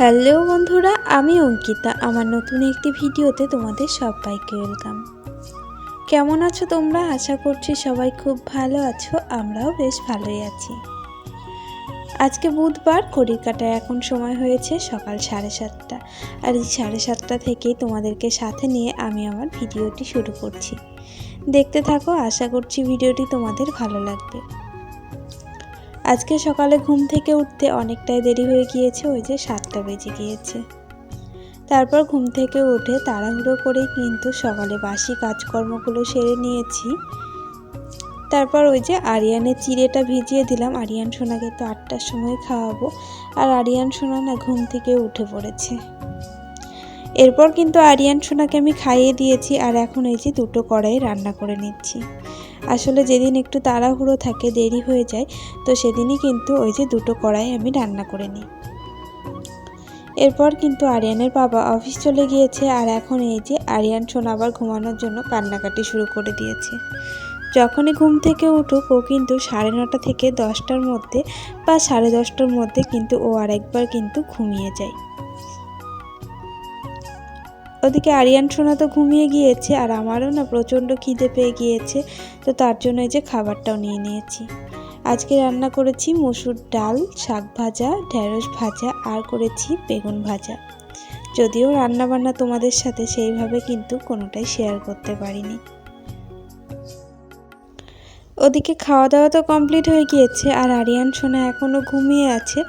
Hello বন্ধুরা, আমি অঙ্কিতা। আমার নতুন একটি ভিডিওতে তোমাদের সবাইকে ওয়েলকাম কেমন আছো তোমরা? আশা করছি সবাই খুব ভালো আছো, আমরাও বেশ ভালোই আছি। আজকে বুধবার, ঘড়ির কাটায় এখন সময় হয়েছে সকাল সাড়ে সাতটা। আর এই সাড়ে সাতটা থেকেই তোমাদেরকে সাথে নিয়ে আমি আমার ভিডিওটি শুরু করছি। দেখতে থাকো, আশা করছি ভিডিওটি তোমাদের ভালো লাগবে। আজকে সকালে ঘুম থেকে উঠতে অনেকটাই দেরি হয়ে গিয়েছে, ওই যে সাতটা বেজে গিয়েছে। তারপর ঘুম থেকে উঠে তাড়াহুড়ো করে কিন্তু সকালে বাসি কাজকর্মগুলো সেরে নিয়েছি। তারপর ওই যে আরিয়ানের চিড়েটা ভিজিয়ে দিলাম, আরিয়ান সোনাকে তো আটটার সময় খাওয়াবো। আর আরিয়ান সোনা না ঘুম থেকে উঠে পড়েছে। এরপর কিন্তু আরিয়ান সোনাকে আমি খাইয়ে দিয়েছি আর এখন এই যে দুটো কড়াই রান্না করে নিচ্ছি। আসলে যেদিন একটু তাড়াহুড়ো থাকে, দেরি হয়ে যায়, তো সেদিনই কিন্তু ওই যে দুটো কড়াই আমি রান্না করে নিই। এরপর কিন্তু আরিয়ানের বাবা অফিস চলে গিয়েছে আর এখন এই যে আরিয়ান সোনা আবার ঘুমানোর জন্য কান্নাকাটি শুরু করে দিয়েছে। যখনই ঘুম থেকে উঠুক, ও কিন্তু সাড়ে নটা থেকে দশটার মধ্যে বা সাড়ে দশটার মধ্যে কিন্তু ও আরেকবার কিন্তু ঘুমিয়ে যায়। ওদিকে আরিয়ান সোনা তো ঘুমিয়ে গিয়েছে আর আমারও না প্রচণ্ড খিদে পেয়ে গিয়েছে, তো তার জন্য এই যে খাবারটাও নিয়ে নিয়েছি। আজকে রান্না করেছি মসুর ডাল, শাক ভাজা, ঢেঁড়স ভাজা আর করেছি বেগুন ভাজা। যদিও রান্না বান্না তোমাদের সাথে সেইভাবে কিন্তু কোনোটাই শেয়ার করতে পারিনি। ওদিকে খাওয়া দাওয়া তো কমপ্লিট হয়ে গিয়েছে আর আরিয়ান সোনা এখনও ঘুমিয়ে আছে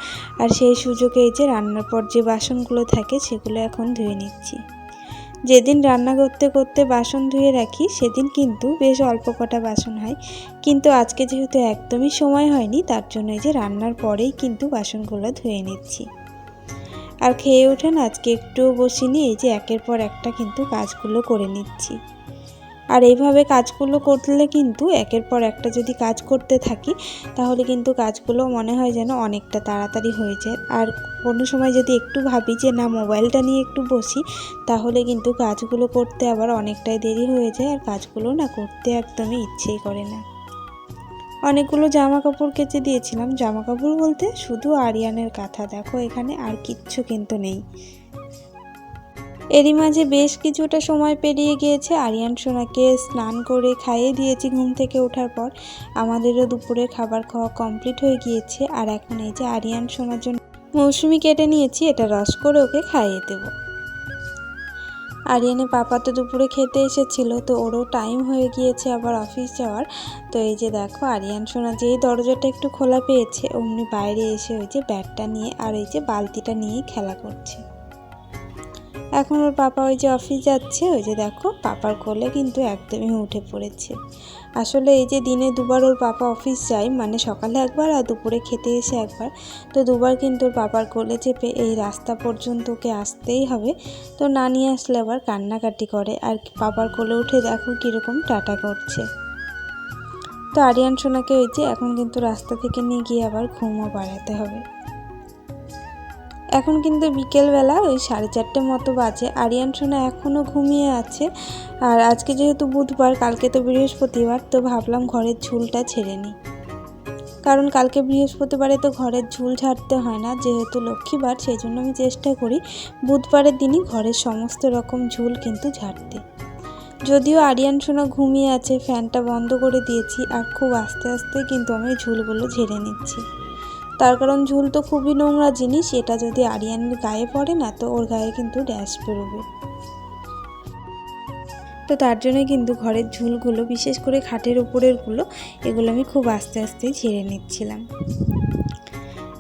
আর সেই সুযোগে এই যে রান্নার পর যে বাসনগুলো থাকে সেগুলো এখন ধুয়ে নিচ্ছি। যেদিন রান্না করতে করতে বাসন ধুয়ে রাখি, সেদিন কিন্তু বেশ অল্প কটা বাসন হয়। কিন্তু আজকে যেহেতু একদমই সময় হয়নি, তার জন্য এই যে রান্নার পরেই কিন্তু বাসনগুলো ধুয়ে নিচ্ছি। আর খেয়ে ওঠেন, আজকে একটুও বসিনি, এই যে একের পর একটা কিন্তু কাজগুলো করে নিচ্ছি। আর এইভাবে কাজগুলো করলে কিন্তু একের পর একটা যদি কাজ করতে থাকি, তাহলে কিন্তু কাজগুলো মনে হয় যেন অনেকটা তাড়াতাড়ি হয়ে যায়। আর কোনো সময় যদি একটু ভাবি যে না, মোবাইলটা নিয়ে একটু বসি, তাহলে কিন্তু কাজগুলো করতে আবার অনেকটাই দেরি হয়ে যায় আর কাজগুলো না করতে একদমই ইচ্ছেই করে না। অনেকগুলো জামা কাপড় কেচে দিয়েছিলাম। জামা কাপড় বলতে শুধু আরিয়ানের কাঁথা, দেখো এখানে আর কিচ্ছু কিন্তু নেই। এরই মাঝে বেশ কিছুটা সময় পেরিয়ে গিয়েছে। আরিয়ান সোনাকে স্নান করে খাইয়ে দিয়েছি ঘুম থেকে ওঠার পর। আমাদেরও দুপুরে খাবার খাওয়া কমপ্লিট হয়ে গিয়েছে। আর এখন এই যে আরিয়ান সোনার জন্য মৌসুমি কেটে নিয়েছি, এটা রস করে ওকে খাইয়ে দেব। আরিয়ানের পাপা তো দুপুরে খেতে এসেছিল, তো ওরও টাইম হয়ে গিয়েছে আবার অফিস যাওয়ার। তো এই যে দেখো, আরিয়ান সোনা যেই দরজাটা একটু খোলা পেয়েছে, অমনি বাইরে এসে ওই যে ব্যাটটা নিয়ে আর এই যে বালতিটা নিয়ে খেলা করছে। এখন ওর পাপা ওই যে অফিস যাচ্ছে, ওই যে দেখো পাপার কোলে কিন্তু একদমই উঠে পড়েছে। আসলে এই যে দিনে দুবার ওর পাপা অফিস যায় মানে সকালে একবার আর দুপুরে খেতে এসে একবার, তো দুবার কিন্তু ওর পাপার কোলে চেপে এই রাস্তা পর্যন্ত ওকে আসতেই হবে। তো না নিয়ে আসলে আবার কান্নাকাটি করে, আর পাপার কোলে উঠে দেখো কীরকম টাটা করছে। তো আরিয়ান সোনাকে ওই যে এখন কিন্তু রাস্তা থেকে নিয়ে গিয়ে আবার ঘুমও বাড়াতে হবে। এখন কিন্তু বিকেলবেলা ওই সাড়ে চারটে মতো বাজে। আরিয়ান, সোনা এখনও ঘুমিয়ে আছে। আর আজকে যেহেতু বুধবার, কালকে তো বৃহস্পতিবার, তো ভাবলাম ঘরের ঝুলটা ছেড়ে নিই। কারণ কালকে বৃহস্পতিবারে তো ঘরের ঝুল ঝাড়তে হয় না, যেহেতু লক্ষ্মীবার সেই জন্য আমি চেষ্টা করি বুধবারের দিনই ঘরের সমস্ত রকম ঝুল কিন্তু ঝাড়তে। যদিও আরিয়ান, সোনা ঘুমিয়ে আছে, ফ্যানটা বন্ধ করে দিয়েছি, আর খুব আস্তে আস্তে কিন্তু আমি ঝুলগুলো ঝেড়ে নিচ্ছি। তার কারণ ঝুল তো খুবই নোংরা জিনিস, এটা যদি আরিয়ানের গায়ে পড়ে না, তো ওর গায়ে কিন্তু ড্যাশ পড়বে তো তার জন্য কিন্তু ঘরের ঝুলগুলো, বিশেষ করে খাটের উপরেরগুলো, এগুলো আমি খুব আস্তে আস্তে ছেড়ে নিচ্ছিলাম।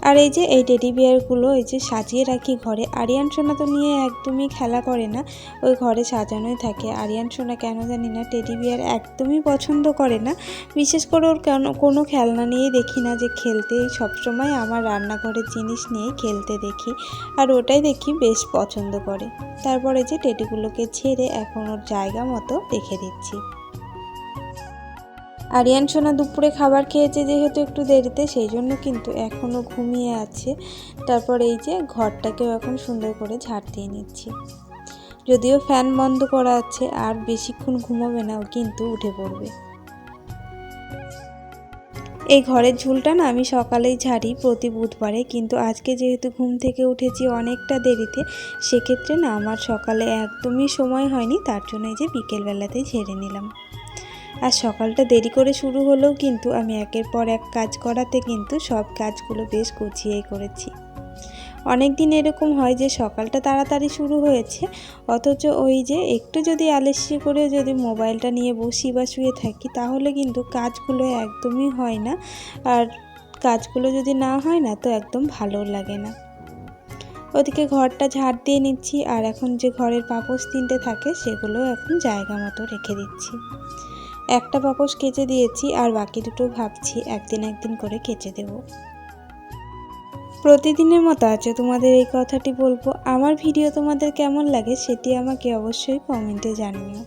আর এই যে এই টেডি বিয়ারগুলো এই যে সাজিয়ে রাখি ঘরে, আরিয়ান সোনা তো নিয়ে একদমই খেলা করে না। ওই ঘরে সাজানোই থাকে। আরিয়ান সোনা কেন জানি না টেডি বিয়ার একদমই পছন্দ করে না। বিশেষ করে ওর কেন, কোনো খেলনা নিয়েই দেখি না যে খেলতে সবসময় আমার রান্নাঘরের জিনিস নিয়ে খেলতে দেখি। আর ওটাই দেখি বেশ পছন্দ করে। তারপরে যে টেডিগুলোকে ছেড়ে এখন ওর জায়গা মতো রেখে দিচ্ছি। আরিয়ান সোনা দুপুরে খাবার খেয়েছে যেহেতু একটু দেরিতে, সেই জন্য কিন্তু এখনও ঘুমিয়ে আছে। তারপর এই যে ঘরটাকেও এখন সুন্দর করে ঝাড় দিয়ে নিচ্ছি। যদিও ফ্যান বন্ধ করা আছে, আর বেশিক্ষণ ঘুমাবে না, ও কিন্তু উঠে পড়বে। এই ঘরের ঝুলটা না আমি সকালেই ঝাড়ি প্রতি বুধবারে, কিন্তু আজকে যেহেতু ঘুম থেকে উঠেছি অনেকটা দেরিতে, সেক্ষেত্রে না আমার সকালে একদমই সময় হয়নি, তার জন্য এই যে বিকেলবেলাতেই ঝেড়ে নিলাম। আর সকালটা দেরি করে শুরু হলেও কিন্তু আমি একের পর এক কাজ করাতে কিন্তু সব কাজগুলো বেশ গুছিয়েই করেছি। অনেক দিন এরকম হয় যে সকালটা তাড়াতাড়ি শুরু হয়েছে, অথচ ওই যে একটু যদি আলস্য করে যদি মোবাইলটা নিয়ে বসি বা শুয়ে থাকি, তাহলে কিন্তু কাজগুলো একদমই হয় না। আর কাজগুলো যদি না হয় না, তো একদম ভালো লাগে না। ওদিকে ঘরটা ঝাড় দিয়ে নিচ্ছি, আর এখন যে ঘরের পাপোশ তিনটে থাকে, সেগুলো এখন জায়গা মতো রেখে দিচ্ছি। একটা পাপোশ কেচে দিয়েছি আর বাকি দুটো ভাবছি একদিন একদিন করে কেচে দেব। প্রতিদিনের মতো আছে তোমাদের এই কথাটি বলব। আমার ভিডিও তোমাদের কেমন লাগে সেটি আমাকে অবশ্যই কমেন্টে জানিও।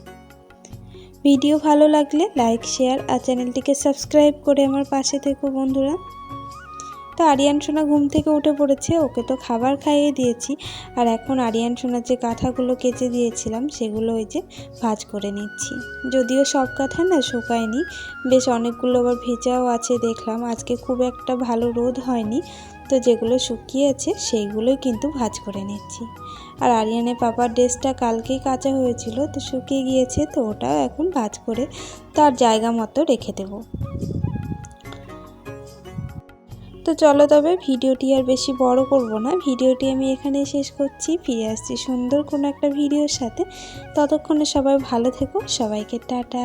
ভিডিও ভালো লাগলে লাইক, শেয়ার আর চ্যানেলটিকে সাবস্ক্রাইব করে আমার পাশে থেকো বন্ধুরা। তো আরিয়ান সোনা ঘুম থেকে উঠে পড়েছে, ওকে তো খাবার খাইয়ে দিয়েছি। আর এখন আরিয়ান সোনার যে কাঁথাগুলো কেচে দিয়েছিলাম, সেগুলো ওই যে ভাজ করে নিচ্ছি। যদিও সব কাঁথা না শুকায়নি, বেশ অনেকগুলো আবার ভেজাও আছে দেখলাম। আজকে খুব একটা ভালো রোদ হয়নি, তো যেগুলো শুকিয়েছে, সেইগুলোই কিন্তু ভাজ করে নিচ্ছি। আর আরিয়ানের পাপার ড্রেসটা কালকেই কাঁচা হয়েছিল, তো শুকিয়ে গিয়েছে, তো ওটাও এখন ভাজ করে তার জায়গা মতো রেখে দেবো। তো চলো তবে ভিডিওটি আর বেশি বড় করব না। ভিডিওটি আমি এখানে শেষ করছি। ফিরে আসছি সুন্দর কোনো একটা ভিডিওর সাথে। ততক্ষণে সবাই ভালো থেকো। সবাইকে টাটা।